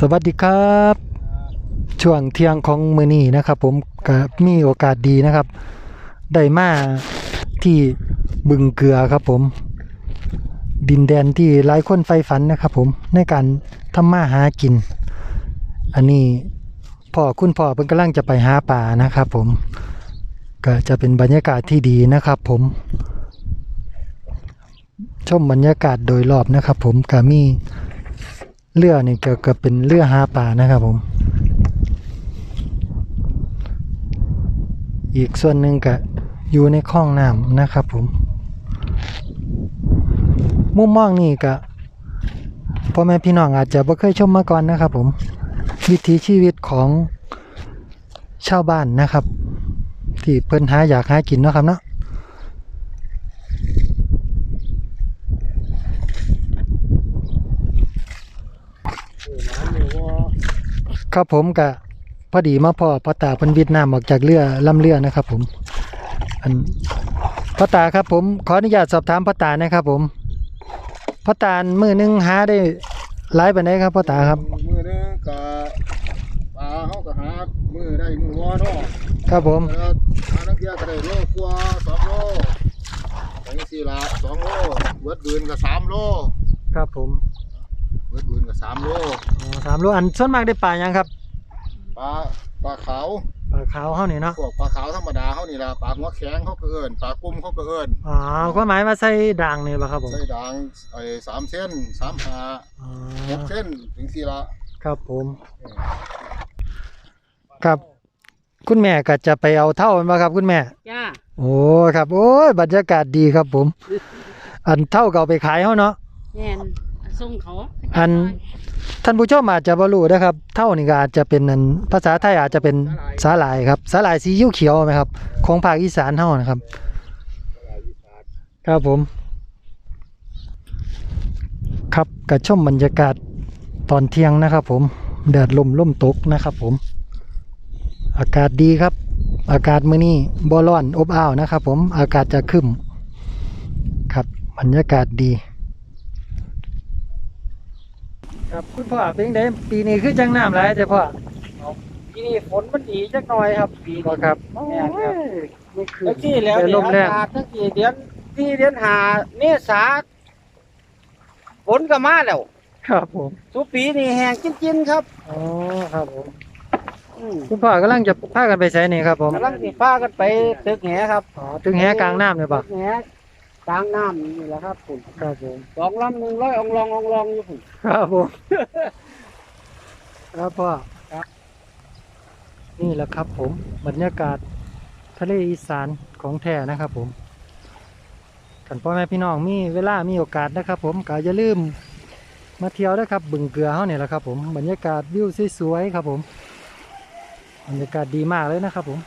สวัสดีครับ ช่วงเที่ยงของมือนี้นะครับ ผมก็มีโอกาสดีนะครับ ได้มาที่บึงเกลือครับผม ดินแดนที่หลายคนใฝ่ฝันนะครับ ผมในการทำมาหากิน อันนี้พ่อคุณพ่อเพิ่นกำลังจะไปหาป่านะครับ ผมก็จะเป็นบรรยากาศที่ดีนะครับ ผมชมบรรยากาศโดยรอบนะครับ ผมก็มี เรือนี่เกี่ยวกับเป็นเรือหาปลานะครับผม อีกส่วนหนึ่งก็อยู่ในคลองน้ำนะครับผม มุมมองนี่ก็พ่อแม่พี่น้องอาจจะบ่เคยชมมาก่อนนะครับผม วิถีชีวิตของชาวบ้านนะครับ ที่เพิ่นหาอยากหากินเนาะครับเนาะ ครับผมก็พอดีมาพ่อพ่อตาเพิ่นวิทย์น้ำออกจากเรือลำเรือนะครับ ผมอันพ่อตาครับผม ขออนุญาตสอบถามพ่อตานะครับ ผมพ่อตามือหนึงหาได้หลายปานใดครับพ่อตาครับ มือหนึงก็ปลาเขาก็หามือได้มือวอเนาะครับผมแล้วหานักเที่ยวก็ได้โลกว่าสองโลสองสี่ละสองโลเวิร์ดบืนก็สามโลครับผม เวิร์ดบืนก็สามโลอ๋อสามโลอันส่วนมากได้ปลายังครับปลาปลาขาวปลาขาวเฮานี่เนาะพวกปลาขาวธรรมดาเขานี่ละปลาหัวแข็งเขาก็เอิ้นปลากุ้มเขาก็เอิ้นอ๋อความหมายว่าใส่ด่างนี่บ่ครับผมใส่ด่างไอ้สามเส้นสามหาอ๋อหกเส้นถึงสี่ละครับผม ครับ คุณแม่ก็จะไปเอาเท่ามาครับ คุณแม่จ้าโอ้ครับ โอ้ยบรรยากาศดีครับผม อันเท่าก็เอาไปขายเฮาเนาะแม่น ส่งเขาอันท่านผู้ชมอาจจะบ่รู้นะครับ เท่านี่ก็อาจจะเป็นอันภาษาไทยอาจจะเป็นสาหร่ายครับสาหร่ายสีเขียวๆไหมครับ ของภาคอีสานเฮานะครับ ครับผม ครับกระชมบรรยากาศตอนเที่ยงนะครับ ผมแดดลมล่มตกนะครับ ผม อากาศดีครับ อากาศมื้อนี้บ่ร้อนอบอ้าวนะครับ ผมอากาศจะครึ้มครับบรรยากาศดี ครับคุณพ่อเป็นไงปีนี้คือจังน้ำหลายแต่พ่อที่นี่ฝนมันดีจักหน่อยครับปีก็นี้ครับแม่นครับนี่คือแล้วที่แล้วเป็นเนี่ยลมแรงอากาศตั้งกี่เดือนที่เดือนหาเมษาฝนก็มาแล้วครับผมทุกปีนี่แห้งจิ้นๆครับอ๋อครับผมอืมคุณพ่อกำลังจะพากันไปใช้นี่ครับผมกำลังสิพากันไปตึกแหครับอ๋อถึงแหกลางน้ำเลยปะตึกแห กลางน้ำนี่แหละครับคุณครับผมสองลำหนึ่งร้อยองลององลองอยู่คุณครับผมครับพ่อครับนี่แหละครับผมบรรยากาศทะเลอีสานของแท้นะครับผมขันพ่อแม่พี่น้องมีเวลามีโอกาสนะครับ ผมก็อย่าลืมมาเที่ยวนะครับ บึงเกลือเขาเนี่ยแหละครับ ผมบรรยากาศวิวสวยๆครับผมบรรยากาศดีมากเลยนะครับผม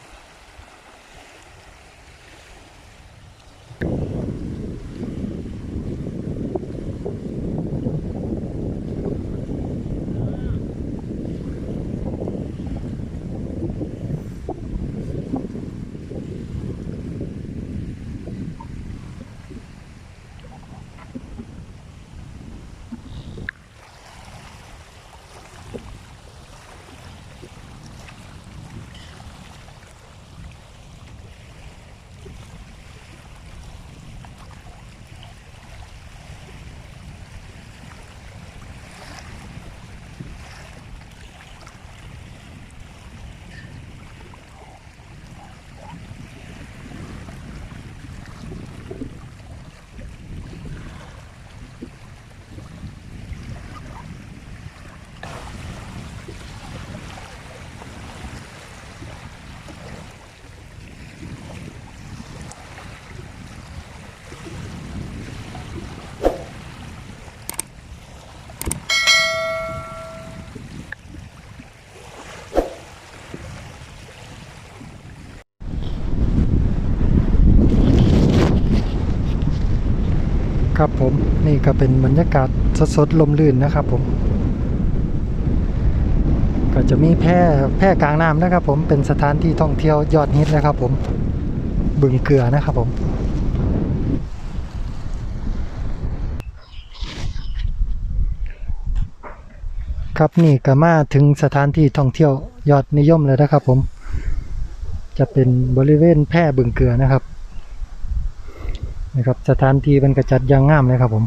ครับผมนี่ก็เป็นบรรยากาศสดๆลมลื่นนะครับผม ก็จะมีแพร่แพร่กลางน้ำนะครับผมเป็นสถานที่ท่องเที่ยวยอดฮิตนะครับผมบึงเกลือนะครับผมครับนี่ก็มาถึงสถานที่ท่องเที่ยวยอดนิยมเลยนะครับผม จะเป็นบริเวณแพร่บึงเกลือนะครับ นะครับสถานที่เป็นกระจัดยางงามเลยครับผม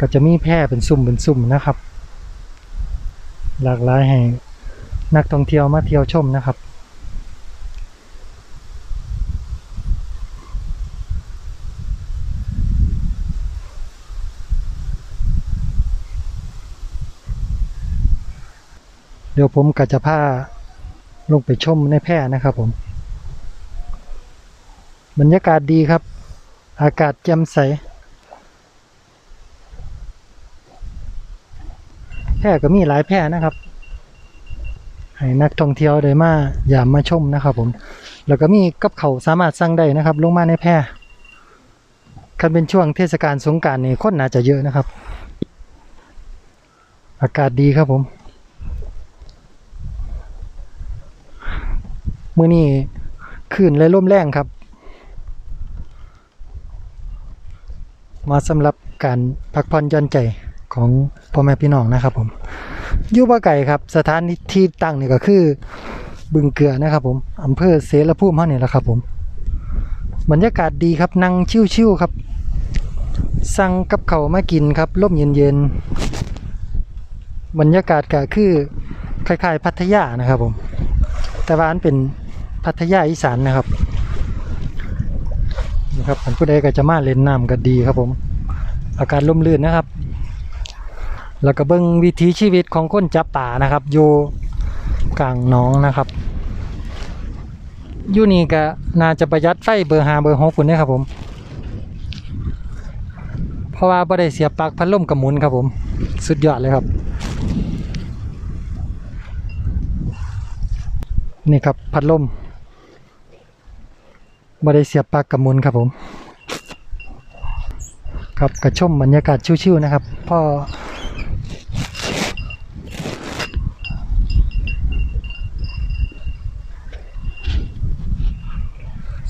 ก็จะมีแพร่เป็นซุ่มเป็นซุ่มนะครับ หลากหลายให้นักท่องเที่ยวมาเที่ยวชมนะครับเดี๋ยวผมก็จะพาลงไปชมในแพร่นะครับผม บรรยากาศดีครับ อากาศแจ่มใส แพร่ก็มีหลายแพร่นะครับ ให้นักท่องเที่ยวได้มาอย่ามมาชมนะครับผม แล้วก็มีกับเขาสามารถสั่งได้นะครับ ลงมาในแพร่คันเป็นช่วงเทศกาลสงกรารนี่คนน่าจะเยอะนะครับ อากาศดีครับผม มื่อนี้คลื่นและลมแรงครับ มาสำหรับการพักผ่อนหย่อนใจของพ่อแม่พี่น้องนะครับผมอยู่บ่ไก่ครับสถานที่ตั้งนี่ก็คือ บึงเกลือนะครับผมอำเภอเสรภูมิเฮานี่แหละครับผมบรรยากาศดีครับนั่งชิวๆครับ สั่งกับเขามากินครับร่มเย็นๆบรรยากาศก็คือคล้ายๆพัทยานะครับผม แต่ว่าอันเป็นพัทยาอีสานนะครับ นะครับผมผู้ใดก็จะมาเล่นน้ำก็ดีครับผม อากาศร่มรื่นนะครับ แล้วก็เบิ้งวิถีชีวิตของคนจับป่านะครับ อยู่กลางน้องนะครับยูนี่ก็น่าจะประหยัดไฟเบอร์หาเบอร์หกคนนี้ครับผม เพราะว่าบ่ได้เสียปลั๊กพัดลมกับหมุนครับผม สุดยอดเลยครับ นี่ครับพัดลม บ่ได้เสียบปลั๊กกับมุนครับผม ครับกระชมบรรยากาศชิวๆนะครับพ่อ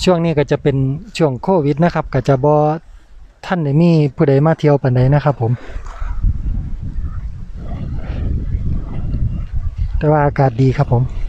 ช่วงนี้ก็จะเป็นช่วงโควิดนะครับ ก็จะบอท่านได้มีผู้ใดมาเที่ยวปานใดนะครับผม แต่ว่าอากาศดีครับผม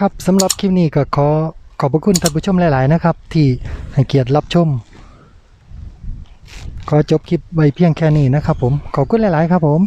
ครับสำหรับคลิปนี้ก็ขอขอบพระคุณท่านผู้ชมหลาย ๆ นะครับ ที่ให้เกียรติรับชม ขอจบคลิปไว้เพียงแค่นี้นะครับผม ขอบคุณหลาย ๆ ครับผม